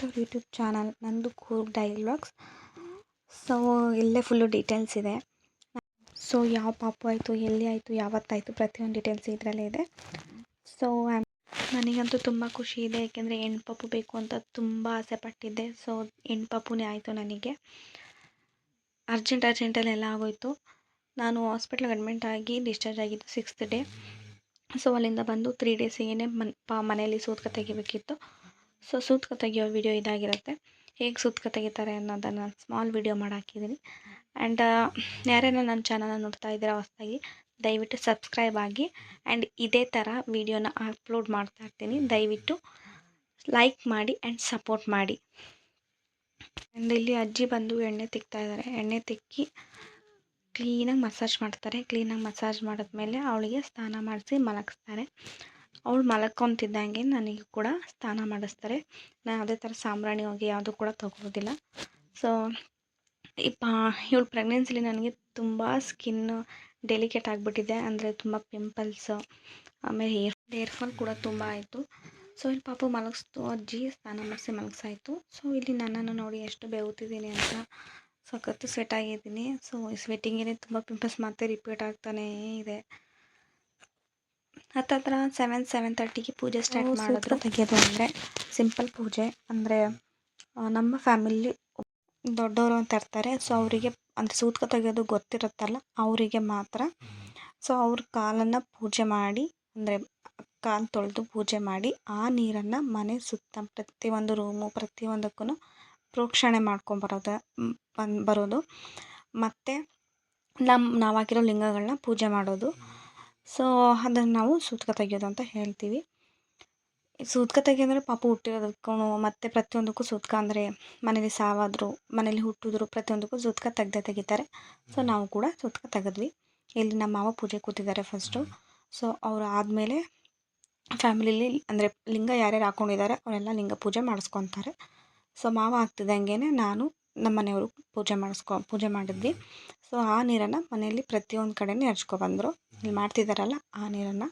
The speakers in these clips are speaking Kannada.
ಟು ಯೂಟ್ಯೂಬ್ ಚಾನಲ್ ನಂದು ಕೂರ್ಗ್ ಡೈಲಾಗ್ಸ್ ಸೊ ಇಲ್ಲೇ ಫುಲ್ಲು ಡೀಟೇಲ್ಸ್ ಇದೆ. ಸೊ ಯಾವ ಪಾಪು ಆಯಿತು, ಎಲ್ಲಿ ಆಯಿತು, ಯಾವತ್ತಾಯಿತು, ಪ್ರತಿಯೊಂದು ಡೀಟೇಲ್ಸ್ ಇದರಲ್ಲೇ ಇದೆ. ಸೊ ನನಗಂತೂ ತುಂಬ ಖುಷಿ ಇದೆ, ಯಾಕೆಂದರೆ ಹೆಣ್ಣು ಪಾಪು ಬೇಕು ಅಂತ ತುಂಬ ಆಸೆ ಪಟ್ಟಿದ್ದೆ. ಸೊ ಹೆಣ್ಣು ಪಾಪುನೇ ಆಯಿತು ನನಗೆ. ಅರ್ಜೆಂಟ್ ಅರ್ಜೆಂಟಲ್ಲಿ ಎಲ್ಲ ಆಗೋಯಿತು. ನಾನು ಹಾಸ್ಪಿಟ್ಲಿಗೆ ಅಡ್ಮಿಂಟ್ ಆಗಿ ಡಿಸ್ಚಾರ್ಜ್ ಆಗಿದ್ದು ಸಿಕ್ಸ್ತ್ ಡೇ ಸೊ ಅಲ್ಲಿಂದ ಬಂದು ತ್ರೀ ಡೇಸಿಗೆ ಮನ್ ಮನೆಯಲ್ಲಿ ಸೂತ್ಕ ತೆಗಿಬೇಕಿತ್ತು. ಸೊ ಸೂತ್ಕ ತೆಗೆಯೋ ವಿಡಿಯೋ ಇದಾಗಿರುತ್ತೆ. ಹೇಗೆ ಸೂತ್ಕ ತೆಗಿತಾರೆ ಅನ್ನೋದನ್ನು ನಾನು ಸ್ಮಾಲ್ ವಿಡಿಯೋ ಮಾಡಿ ಹಾಕಿದ್ದೀನಿ. ಆ್ಯಂಡ್ ಯಾರ್ಯಾರು ನನ್ನ ಚಾನಲ್ನ ನೋಡ್ತಾ ಇದ್ದೀರಾ ಹೊಸದಾಗಿ, ದಯವಿಟ್ಟು ಸಬ್ಸ್ಕ್ರೈಬ್ ಆಗಿ ಆ್ಯಂಡ್ ಇದೇ ಥರ ವೀಡಿಯೋನ ಅಪ್ಲೋಡ್ ಮಾಡ್ತಾ ಇರ್ತೀನಿ. ದಯವಿಟ್ಟು ಲೈಕ್ ಮಾಡಿ ಆ್ಯಂಡ್ ಸಪೋರ್ಟ್ ಮಾಡಿ. ಆ್ಯಂಡ್ ಇಲ್ಲಿ ಅಜ್ಜಿ ಬಂದು ಎಣ್ಣೆ ತಿಕ್ತಾ ಇದ್ದಾರೆ ಎಣ್ಣೆ ತಿಕ್ಕಿ ಕ್ಲೀನಾಗಿ ಮಸಾಜ್ ಮಾಡ್ತಾರೆ. ಕ್ಲೀನಾಗಿ ಮಸಾಜ್ ಮಾಡಿದ್ಮೇಲೆ ಅವಳಿಗೆ ಸ್ನಾನ ಮಾಡಿಸಿ ಮಲಗಿಸ್ತಾರೆ. ಅವಳು ಮಲಕ್ಕೊತಿದ್ದಂಗೆ ನನಗೆ ಕೂಡ ಸ್ನಾನ ಮಾಡಿಸ್ತಾರೆ. ನಾನು ಯಾವುದೇ ಥರ ಸಾಂಬ್ರಾಣಿ ಹೋಗಿ ಯಾವುದು ಕೂಡ ತಗೊಳ್ಳೋದಿಲ್ಲ ಸೊ ಈ ಪಾ ಇವಳು ಪ್ರೆಗ್ನೆನ್ಸಿಲಿ ನನಗೆ ತುಂಬ ಸ್ಕಿನ್ನು ಡೆಲಿಕೇಟ್ ಆಗಿಬಿಟ್ಟಿದೆ. ಅಂದರೆ ತುಂಬ ಪಿಂಪಲ್ಸು ಆಮೇಲೆ ಹೇರ್ ಹೇರ್ ಫಾಲ್ ಕೂಡ ತುಂಬ ಆಯಿತು. ಸೊ ಇಲ್ಲಿ ಪಾಪು ಮಲಗಿಸ್ತು. ಅಜ್ಜಿ ಸ್ನಾನ ಮಾಡಿಸಿ ಮಲಗಿಸಾಯಿತು. ಸೊ ಇಲ್ಲಿ ನನ್ನನ್ನು ನೋಡಿ ಎಷ್ಟು ಬೆವುತಿದ್ದೀನಿ ಅಂತ ಸಖತ್ತು ಆಗಿದ್ದೀನಿ. ಸೊ ಈ ಸ್ವೆಟ್ಟಿಂಗೇ ತುಂಬ ಪಿಂಪಲ್ಸ್ ಮತ್ತೆ ರಿಪೀಟ್ ಆಗ್ತಾನೇ ಇದೆ. ಹತ್ತತ್ರ ಸೆವೆನ್ ಸೆವೆನ್ ತರ್ಟಿಗೆ ಪೂಜೆ ಸ್ಟಾರ್ಟ್ ಮಾಡಿದ್ರು. ತೆಗೆಯೋದು ಅಂದರೆ ಸಿಂಪಲ್ ಪೂಜೆ. ಅಂದರೆ ನಮ್ಮ ಫ್ಯಾಮಿಲಿ ದೊಡ್ಡವರು ಅಂತ ಇರ್ತಾರೆ. ಸೊ ಅವರಿಗೆ ಅಂದರೆ ಸೂತ್ಕ ತೆಗೆಯೋದು ಗೊತ್ತಿರುತ್ತಲ್ಲ ಅವರಿಗೆ ಮಾತ್ರ. ಸೊ ಅವ್ರ ಕಾಲನ್ನು ಪೂಜೆ ಮಾಡಿ ಅಂದರೆ ಕಾಲು ತೊಳೆದು ಪೂಜೆ ಮಾಡಿ ಆ ನೀರನ್ನು ಮನೆ ಸುತ್ತ ಪ್ರತಿಯೊಂದು ರೂಮು ಪ್ರತಿಯೊಂದಕ್ಕೂ ಪ್ರೋಕ್ಷಣೆ ಮಾಡ್ಕೊಂಬರೋದು ಬಂದು ಬರೋದು. ಮತ್ತು ನಮ್ಮ ನಾವಾಗಿರೋ ಲಿಂಗಗಳನ್ನ ಪೂಜೆ ಮಾಡೋದು. ಸೊ ಅದನ್ನು ನಾವು ಸೂತಕ ತೆಗೆಯೋದು ಅಂತ ಹೇಳ್ತೀವಿ. ಸೂತಕ ತೆಗೆಯೋದ್ರೆ ಪಾಪ ಹುಟ್ಟಿರೋದಕ್ಕೂ ಮತ್ತು ಪ್ರತಿಯೊಂದಕ್ಕೂ ಸೂತಕ ಅಂದರೆ ಮನೇಲಿ ಸಾವಾದರೂ ಮನೇಲಿ ಹುಟ್ಟಿದ್ರು ಪ್ರತಿಯೊಂದಕ್ಕೂ ಸೂತಕ ತೆಗ್ದೇ ತೆಗಿತಾರೆ. ಸೊ ನಾವು ಕೂಡ ಸೂತಕ ತೆಗೆದ್ವಿ. ಇಲ್ಲಿ ನಮ್ಮ ಮಾವ ಪೂಜೆ ಕೂತಿದ್ದಾರೆ ಫಸ್ಟು ಸೊ ಅವರು ಆದಮೇಲೆ ಫ್ಯಾಮಿಲಿಲಿ ಅಂದರೆ ಲಿಂಗ ಯಾರ್ಯಾರು ಹಾಕ್ಕೊಂಡಿದ್ದಾರೆ ಅವರೆಲ್ಲ ಲಿಂಗ ಪೂಜೆ ಮಾಡಿಸ್ಕೊತಾರೆ. ಸೊ ಮಾವ ಆಗ್ತಿದ್ದಂಗೆ ನಾನು ನಮ್ಮ ಮನೆಯವರು ಪೂಜೆ ಮಾಡಿಸ್ಕೊ, ಪೂಜೆ ಮಾಡಿದ್ವಿ. ಸೊ ಆ ನೀರನ್ನು ಮನೆಯಲ್ಲಿ ಪ್ರತಿಯೊಂದು ಕಡೆಯೂ ಎರ್ಚ್ಕೊಬಂದರು ಇಲ್ಲಿ ಮಾಡ್ತಿದ್ದಾರಲ್ಲ ಆ ನೀರನ್ನು.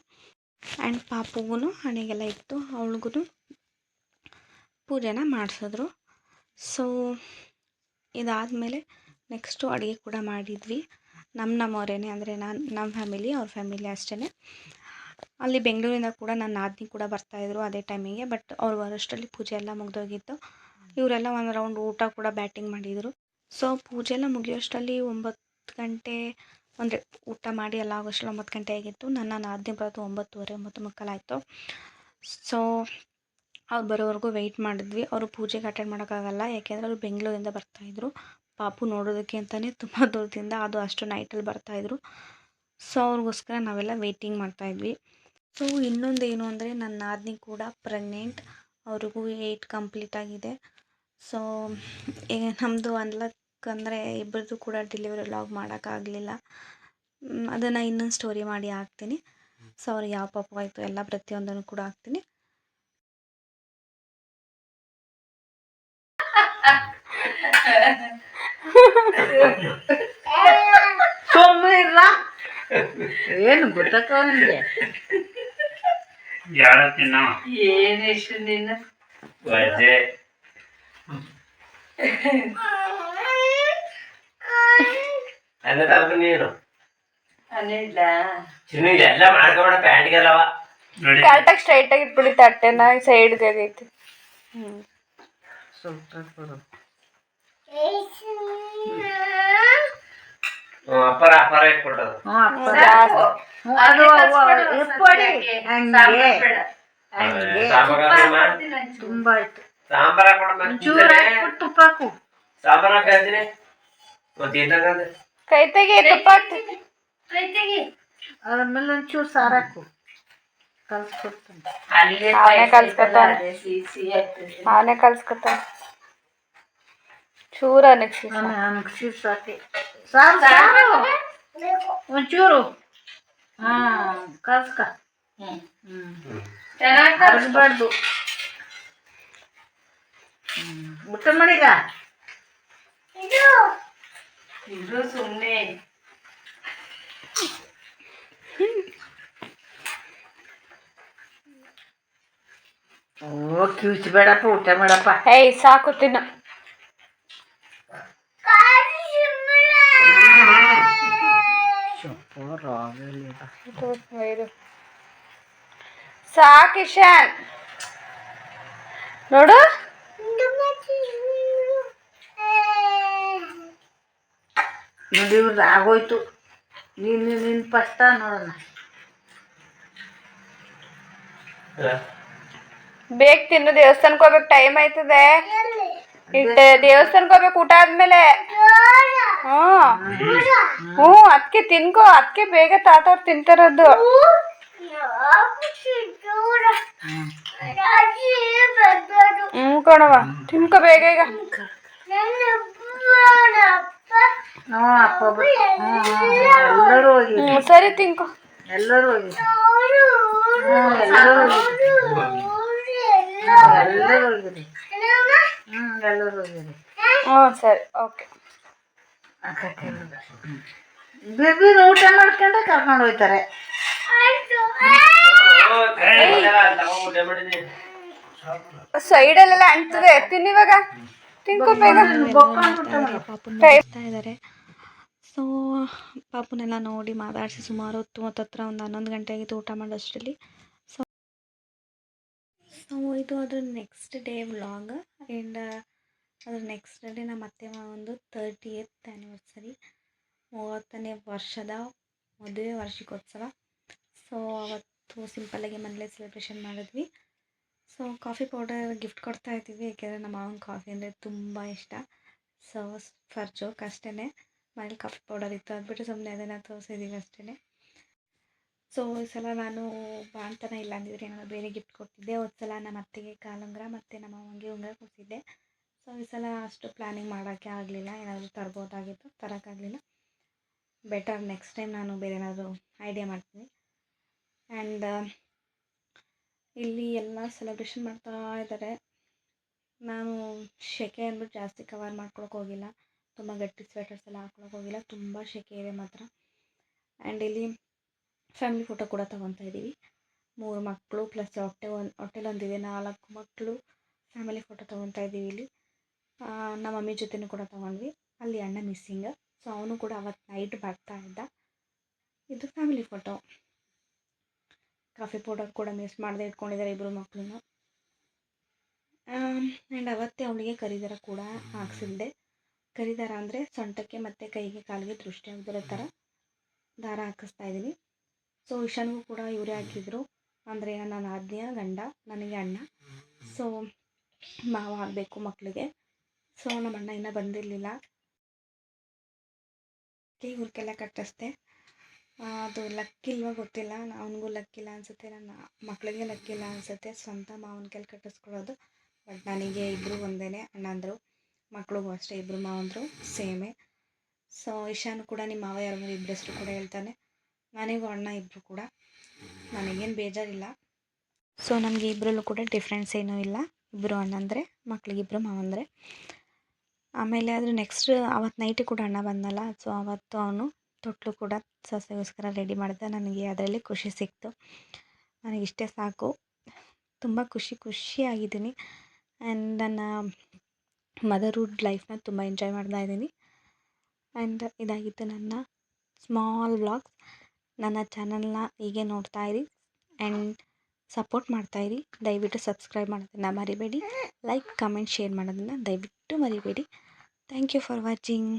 ಆ್ಯಂಡ್ ಪಾಪುಗೂ ಹಣೆಗೆಲ್ಲ ಇಟ್ಟು ಅವಳಿಗೂ ಪೂಜೆನ ಮಾಡಿಸಿದ್ರು. ಸೊ ಇದಾದಮೇಲೆ ನೆಕ್ಸ್ಟು ಅಡುಗೆ ಕೂಡ ಮಾಡಿದ್ವಿ. ನಮ್ಮ ನಮ್ಮವರೇನೆ ಅಂದರೆ ನಾನು ನಮ್ಮ ಫ್ಯಾಮಿಲಿ ಅವ್ರ ಫ್ಯಾಮಿಲಿ ಅಷ್ಟೇ ಅಲ್ಲಿ ಬೆಂಗಳೂರಿಂದ ಕೂಡ ನನ್ನ ನಾದಿನಿ ಕೂಡ ಬರ್ತಾಯಿದ್ರು ಅದೇ ಟೈಮಿಗೆ ಬಟ್ ಅವ್ರು ಬರೋಷ್ಟರಲ್ಲಿ ಪೂಜೆ ಎಲ್ಲ ಮುಗಿದೋಗಿತ್ತು. ಇವರೆಲ್ಲ ಒಂದು ರೌಂಡ್ ಊಟ ಕೂಡ ಬ್ಯಾಟಿಂಗ್ ಮಾಡಿದರು. ಸೊ ಪೂಜೆ ಎಲ್ಲ ಮುಗಿಯೋಷ್ಟರಲ್ಲಿ ಒಂಬತ್ತು ಗಂಟೆ ಅಂದರೆ ಊಟ ಮಾಡಿ ಎಲ್ಲ ಆಗೋಷ್ಟರಲ್ಲಿ ಒಂಬತ್ತು ಗಂಟೆ ಆಗಿತ್ತು. ನನ್ನ ನಾದಿನಿ ಬರೋದು ಒಂಬತ್ತುವರೆ, ಒಂಬತ್ತು ಮಕ್ಕಳಾಯಿತು ಸೊ ಅವ್ರು ಬರೋವರೆಗೂ ವೆಯ್ಟ್ ಮಾಡಿದ್ವಿ. ಅವರು ಪೂಜೆಗೆ ಅಟೆಂಡ್ ಮಾಡೋಕ್ಕಾಗಲ್ಲ. ಯಾಕೆಂದರೆ ಅವರು ಬೆಂಗಳೂರಿಂದ ಬರ್ತಾಯಿದ್ರು ಪಾಪು ನೋಡೋದಕ್ಕೆ ಅಂತಲೇ ತುಂಬ ದೂರದಿಂದ ಅದು ಅಷ್ಟು ನೈಟಲ್ಲಿ ಬರ್ತಾಯಿದ್ರು ಸೊ ಅವ್ರಿಗೋಸ್ಕರ ನಾವೆಲ್ಲ ವೆಯ್ಟಿಂಗ್ ಮಾಡ್ತಾಯಿದ್ವಿ ಸೊ ಇನ್ನೊಂದು ಏನು ಅಂದರೆ ನನ್ನ ನಾದಿನಿ ಕೂಡ ಪ್ರೆಗ್ನೆಂಟ್ ಅವ್ರಿಗೂ ಏಯ್ಟ್ ಕಂಪ್ಲೀಟ್ ಆಗಿದೆ. ಸೊ ಈಗ ನಮ್ಮದು ಅನ್ಲಕ್ ಅಂದರೆ ಇಬ್ಬರದ್ದು ಕೂಡ ಡೆಲಿವರಿ ಲಾಗ್ ಮಾಡೋಕ್ಕಾಗಲಿಲ್ಲ ಅದನ್ನು ಇನ್ನೊಂದು ಸ್ಟೋರಿ ಮಾಡಿ ಹಾಕ್ತೀನಿ. ಸೊ ಅವ್ರಿಗೆ ಯಾವ ಪಾಪ ಆಯಿತು ಎಲ್ಲ ಪ್ರತಿಯೊಂದನ್ನು ಕೂಡ ಹಾಕ್ತೀನಿ. ಏನು ಗೊತ್ತಕ್ಕ ಅವನಿಗೆ? ಯಾರ ತಿನ್ನ ಏನೆಷ್ಟು ದಿನ ನೀನು ಅನಿಲ್ಲ ಚಿನ್ನು ಎಲ್ಲ ಮಾಡ್ಕೊಬೇಡ ಪ್ಯಾಂಟ್ಗೆಲ್ಲವ ನೋಡಿ ಕರೆಕ್ಟಾಗಿ ಸ್ಟ್ರೈಟಾಗಿ ಇಟ್ಬಿಡಿ ತಟ್ಟೆನ ಆಗೈತಿ ಅಪ್ಪರ ಅಪ್ಪರ ಅಪ್ಪ ಅದು ಹಂಗೆ ತುಂಬಾ ಆಯ್ತು ಸಾಂಬಾರ ಕೊಡ ಚೂರು ಹಾಕ್ಬಿಟ್ಟು ತುಪ್ಪ ಹಾಕು ಸಾಂಬಾರ ಹಾಕಿದ್ರೆ ಮತ್ತೆ ಏನಾಗಂದ್ರೆ ಕೈ ತೆಗಿ ತುಪ್ಪ ಆಮೇಲೆ ಒಂಚೂರು ಸಾರು ಹಾಕು ಕಲ್ಸ್ಕೊಡ್ತೀನಿ ಅವನೇ ಕಲ್ಸ್ಕೊತಾನೆ ಅವನೇ ಕಲ್ಸ್ಕೊತಾನೆ ಚೂರ ಅನಕ್ಷಿ ನನಗೆ ಸೀಸ್ ಸಾಕಿ ಸಾರು ಸಾರು ಒಂಚೂರು ಹಾಂ ಕಲ್ಸ್ಕ ಹ್ಞೂ ಕಲ್ಸ್ಬಾರ್ದು ಹ್ಞೂ ಮಾಡಿಗ ಇದು. ಸುಮ್ಮನೆ ಓಕೆ ಕಿವಿಚ್ಬೇಡಪ್ಪ ಊಟ ಮಾಡಪ್ಪ. ಏಯ್ ಸಾಕು ತಿನ್ನು. ಸಾಕು ಇಶಾನ್. ನೋಡು. ನೋಡಿ ಇವ್ರದ್ದು ಆಗೋಯ್ತು. ನೀನು ನಿನ್ನ ಫಸ್ಟ ನೋಡೋಣ. ಬೇಗ ತಿನ್ನು ದೇವಸ್ಥಾನಕ್ಕೆ ಹೋಗ್ಬೇಕು ಟೈಮ್ ಆಯ್ತದೆ. ದೇವಸ್ಥಾನಕ್ಕೆ ಹೋಗ್ಬೇಕು ಊಟ ಆದ್ಮೇಲೆ. ಹ್ಮ್ ಹ್ಞೂ ಅದಕ್ಕೆ ತಿನ್ಕೋ ಅದಕ್ಕೆ ಬೇಗ ತಾತ ಅವ್ರು ತಿಂತಾರದು. ಹ್ಞೂ ಕಣವ ತಿನ್ಕೋ ಬೇಗ ಈಗ. ಹ್ಞೂ ಅಪ್ಪ ಹ್ಞೂ, ಎಲ್ಲರೂ ಹೋಗಿ. ಹ್ಞೂ ಸರಿ ತಿನ್ಕೋ. ಎಲ್ಲರೂ ಹೋಗಿ. ಹ್ಞೂ ಎಲ್ಲರೂ ಹೋಗಿ. ಎಲ್ಲರೂ ಹೋಗಿರಿ. ಹ್ಞೂ ಎಲ್ಲರೂ ಹ್ಞೂ ಸರಿ ಓಕೆ. ಬೇಬಿನ ಊಟ ಮಾಡ್ಕೊಂಡೆ ಕರ್ಕೊಂಡು ಹೋಗ್ತಾರೆ ಸೈಡಲ್ಲೆಲ್ಲ ಅಂಟ್ತದೆ ತಿನ್ನಿವಾಗ ಬೇಗ. ಮಾಡ್ತಾ ಇದ್ದಾರೆ ಸೊ ಪಾಪುನೆಲ್ಲ ನೋಡಿ ಮಾತಾಡಿಸಿ ಸುಮಾರು ಹೊತ್ತು ಹತ್ತತ್ರ ಒಂದು ಹನ್ನೊಂದು ಗಂಟೆ ಆಗಿತ್ತು ಊಟ ಮಾಡೋಷ್ಟರಲ್ಲಿ. ಸೊ ಸೊ ಇದು ಅದರ ನೆಕ್ಸ್ಟ್ ಡೇ ವ್ಲಾಗ್ ಆ್ಯಂಡ್ ಅದ್ರ ನೆಕ್ಸ್ಟ್ ಡೇ ನಮ್ಮ ಅತ್ತೆ ಒಂದು ತರ್ಟಿ ಏತ್ ಆ್ಯನಿವರ್ಸರಿ ಮೂವತ್ತನೇ ವರ್ಷದ ಮದುವೆ ವಾರ್ಷಿಕೋತ್ಸವ. ಸೊ ಅವತ್ತು ಸಿಂಪಲ್ಲಾಗಿ ಮನೆಯಲ್ಲೇ ಸೆಲೆಬ್ರೇಷನ್ ಮಾಡಿದ್ವಿ. ಸೊ, ಕಾಫಿ ಪೌಡರ್ ಗಿಫ್ಟ್ ಕೊಡ್ತಾ ಇದ್ದೀವಿ. ಏಕೆಂದರೆ ನಮ್ಮ ಮಾವನ ಕಾಫಿ ಅಂದರೆ ತುಂಬ ಇಷ್ಟ. ಸೊ ಫರ್ ಜೋಕ್ ಅಷ್ಟೇ ಮನೇಲಿ ಕಾಫಿ ಪೌಡರ್ ಇತ್ತು. ಅದ್ಬಿಟ್ಟು ಸುಮ್ಮನೆ ಅದನ್ನು ತೋರಿಸಿದ್ದೀವಿ ಅಷ್ಟೇ ಸೊ ಈ ಸಲ ನಾನು ಬಾಣ್ತನ ಇಲ್ಲ ಅಂದಿದ್ರೆ ಏನಾದ್ರು ಬೇರೆ ಗಿಫ್ಟ್ ಕೊಟ್ಟಿದ್ದೆ ಒಂದು ಸಲ ನಮ್ಮ ಅತ್ತೆಗೆ ಕಾಲುಂಗ್ರ ಮತ್ತು ನಮ್ಮ ಮಾವನಿಗೆ ಉಂಗ್ರ ಕೊಟ್ಟಿದ್ದೆ ಸೊ, ಈ ಸಲ ಅಷ್ಟು ಪ್ಲ್ಯಾನಿಂಗ್ ಮಾಡೋಕ್ಕೆ ಆಗಲಿಲ್ಲ. ಏನಾದರೂ ತರ್ಬೋದಾಗಿತ್ತು. ತರೋಕ್ಕಾಗಲಿಲ್ಲ. ಬೆಟರ್ ನೆಕ್ಸ್ಟ್ ಟೈಮ್ ನಾನು ಬೇರೆ ಏನಾದರೂ ಐಡಿಯಾ ಮಾಡ್ತೀನಿ. ಆ್ಯಂಡ್ ಇಲ್ಲಿ ಎಲ್ಲ ಸೆಲೆಬ್ರೇಷನ್ ಮಾಡ್ತಾ ಇದ್ದಾರೆ ನಾನು ಸೆಕೆ ಅಂದ್ಬಿಟ್ಟು ಜಾಸ್ತಿ ಕವರ್ ಮಾಡ್ಕೊಳಕ್ಕೆ ಹೋಗಿಲ್ಲ. ತುಂಬ ಗಟ್ಟಿ ಸ್ವೆಟರ್ಸ್ ಎಲ್ಲ ಹಾಕ್ಕೊಳಕ್ಕೆ ಹೋಗಿಲ್ಲ. ತುಂಬ ಸೆಕೆ ಇದೆ ಮಾತ್ರ. ಆ್ಯಂಡ್ ಇಲ್ಲಿ ಫ್ಯಾಮಿಲಿ ಫೋಟೋ ಕೂಡ ತೊಗೊತಾ ಇದ್ದೀವಿ ಮೂರು ಮಕ್ಕಳು ಪ್ಲಸ್ ಹೊಟ್ಟೆ ಒಂದು ಹೊಟ್ಟೆಲೊಂದಿದೆ ನಾಲ್ಕು ಮಕ್ಕಳು ಫ್ಯಾಮಿಲಿ ಫೋಟೋ ತೊಗೊತಾ ಇದ್ದೀವಿ ಇಲ್ಲಿ. ನಮ್ಮ ಮಮ್ಮಿ ಜೊತೆನೂ ಕೂಡ ತೊಗೊಂಡ್ವಿ. ಅಲ್ಲಿ ಅಣ್ಣ ಮಿಸ್ಸಿಂಗ್ ಸೊ ಅವನು ಕೂಡ ಅವತ್ತು ನೈಟ್ ಬರ್ತಾ ಇದ್ದ. ಇದು ಫ್ಯಾಮಿಲಿ ಫೋಟೋ ಕಾಫಿ ಪೌಡರ್ ಕೂಡ ಮಿಸ್ ಮಾಡದೆ ಇಟ್ಕೊಂಡಿದ್ದಾರೆ ಇಬ್ಬರು ಮಕ್ಕಳನ್ನು ಆ್ಯಂಡ್ ಅವತ್ತೇ ಅವಳಿಗೆ ಕರಿದಾರ ಕೂಡ ಹಾಕ್ಸಿಲ್ದೆ ಕರಿದಾರ ಅಂದರೆ ಸೊಂಟಕ್ಕೆ ಮತ್ತು ಕೈಗೆ ಕಾಲಿಗೆ ದೃಷ್ಟಿ ಆಗದಿರೋ ಥರ ದಾರ ಹಾಕಿಸ್ತಾ ಇದ್ದೀನಿ. ಸೊ ಇಶಾನ್ಗೂ ಕೂಡ ಇವರೇ ಹಾಕಿದ್ರು. ಅಂದರೆ ನನ್ನ ಆಜ್ಞೆಯ ಗಂಡ, ನನಗೆ ಅಣ್ಣ. ಸೊ ಮಾವ ಆಗಬೇಕು ಮಕ್ಕಳಿಗೆ ಸೊ ನಮ್ಮ ಅಣ್ಣ ಇನ್ನೂ ಬಂದಿರಲಿಲ್ಲ. ಇವ್ರಿಗೆಲ್ಲ ಕಟ್ಟಿಸ್ದೆ. ಅದು ಲಕ್ಕಿಲ್ವ ಗೊತ್ತಿಲ್ಲ. ಅವನಿಗೂ ಲಕ್ಕಿಲ್ಲ ಅನಿಸುತ್ತೆ. ನನ್ನ ಮಕ್ಕಳಿಗೆ ಲಕ್ಕಿಲ್ಲ ಅನಿಸುತ್ತೆ. ಸ್ವಂತ ಮಾವನ ಕೈಲಿ ಕಟ್ಟಿಸ್ಕೊಡೋದು ಬಟ್ ನನಗೆ ಇಬ್ಬರು ಒಂದೇ ಅಣ್ಣಂದರು. ಮಕ್ಳಿಗೂ ಅಷ್ಟೇ ಇಬ್ಬರು ಮಾವಂದರು. ಸೇಮೇ. ಸೊ ಇಶಾನು ಕೂಡ ನಿಮ್ಮ ಮಾವ ಯಾರು ಇಬ್ಬರ ಹೆಸರು ಕೂಡ ಹೇಳ್ತಾನೆ. ನನಗೂ ಅಣ್ಣ ಇಬ್ಬರು ಕೂಡ. ನನಗೇನು ಬೇಜಾರಿಲ್ಲ. ಸೊ ನಮಗೆ ಇಬ್ಬರಲ್ಲೂ ಕೂಡ ಡಿಫ್ರೆನ್ಸ್ ಏನೂ ಇಲ್ಲ. ಇಬ್ಬರು ಅಣ್ಣಂದರೆ ಮಕ್ಳಿಗಿಬ್ಬರು ಮಾವಂದರೆ. ಆಮೇಲೆ ಆದರೆ ನೆಕ್ಸ್ಟ್ ಅವತ್ತು ನೈಟ್ ಕೂಡ ಅಣ್ಣ ಬಂದಲ್ಲ ಸೊ ಅವತ್ತು ಅವನು ತೊಟ್ಲು ಕೂಡ ಸೊಸೆಗೋಸ್ಕರ ರೆಡಿ ಮಾಡಿದೆ ನನಗೆ ಅದರಲ್ಲಿ ಖುಷಿ ಸಿಕ್ತು. ನನಗಿಷ್ಟೇ ಸಾಕು. ತುಂಬ ಖುಷಿ ಖುಷಿಯಾಗಿದ್ದೀನಿ ಆ್ಯಂಡ್ ನನ್ನ ಮದರ್ಹುಡ್ ಲೈಫ್ನ ತುಂಬ ಎಂಜಾಯ್ ಮಾಡ್ತಾ ಇದ್ದೀನಿ. ಆ್ಯಂಡ್ ಇದಾಗಿತ್ತು ನನ್ನ ಸ್ಮಾಲ್ ವ್ಲಾಗ್ಸ್ ನನ್ನ ಚಾನಲ್ನ ಹೀಗೆ ನೋಡ್ತಾ ಇರಿ ಆ್ಯಂಡ್ ಸಪೋರ್ಟ್ ಮಾಡ್ತಾ ಇರಿ. ದಯವಿಟ್ಟು ಸಬ್ಸ್ಕ್ರೈಬ್ ಮಾಡೋದನ್ನು ಮರಿಬೇಡಿ. ಲೈಕ್ ಕಮೆಂಟ್ ಶೇರ್ ಮಾಡೋದನ್ನು ದಯವಿಟ್ಟು ಮರಿಬೇಡಿ. Thank you for watching